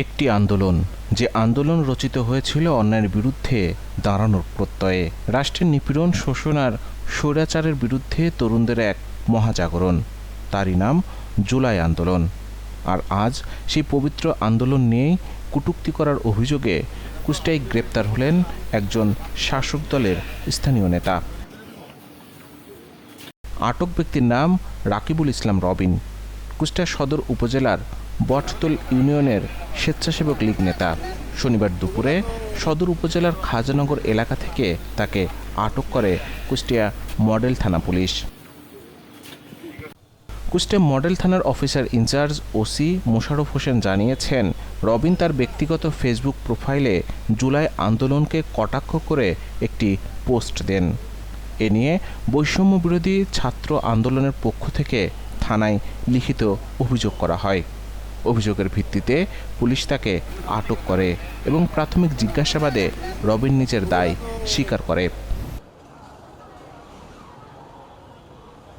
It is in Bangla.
একটি আন্দোলন যে আন্দোলন রচিত হয়েছিল অন্যায়ের বিরুদ্ধে দাঁড়ানোর প্রত্যয়ে। রাষ্ট্রের নিপীড়ন, শোষণ আর স্বৈরাচারের বিরুদ্ধে তরুণদের এক মহাজাগরণ। তারই নাম জুলাই আন্দোলন। আর আজ সেই পবিত্র আন্দোলন নিয়েই কটূক্তি করার অভিযোগে কুষ্টায় গ্রেপ্তার হলেন একজন শাসক দলের স্থানীয় নেতা। আটক ব্যক্তির নাম রাকিবুল ইসলাম রবিন। কুষ্টিয়া সদর উপজেলার বটতল ইউনিয়নের স্বেচ্ছাসেবক লীগ নেতা। শনিবার দুপুরে সদর উপজেলার খাজানগর এলাকা থেকে তাকে আটক করে কুষ্টিয়া মডেল থানা পুলিশ। কুষ্টিয়া মডেল থানার officer in-charge OC Mosharraf Hossain জানিয়েছেন রবিন তার ব্যক্তিগত ফেসবুক প্রোফাইলে জুলাই আন্দোলনকে কটাক্ষ করে একটি পোস্ট দেন। এ নিয়ে বৈষম্য বিরোধী ছাত্র আন্দোলনের পক্ষ থেকে থানায় লিখিত অভিযোগ করা হয়। অভিযোগের ভিত্তিতে পুলিশ তাকে আটক করে এবং প্রাথমিক জিজ্ঞাসাবাদে রবিন নিজের দায় স্বীকার করে।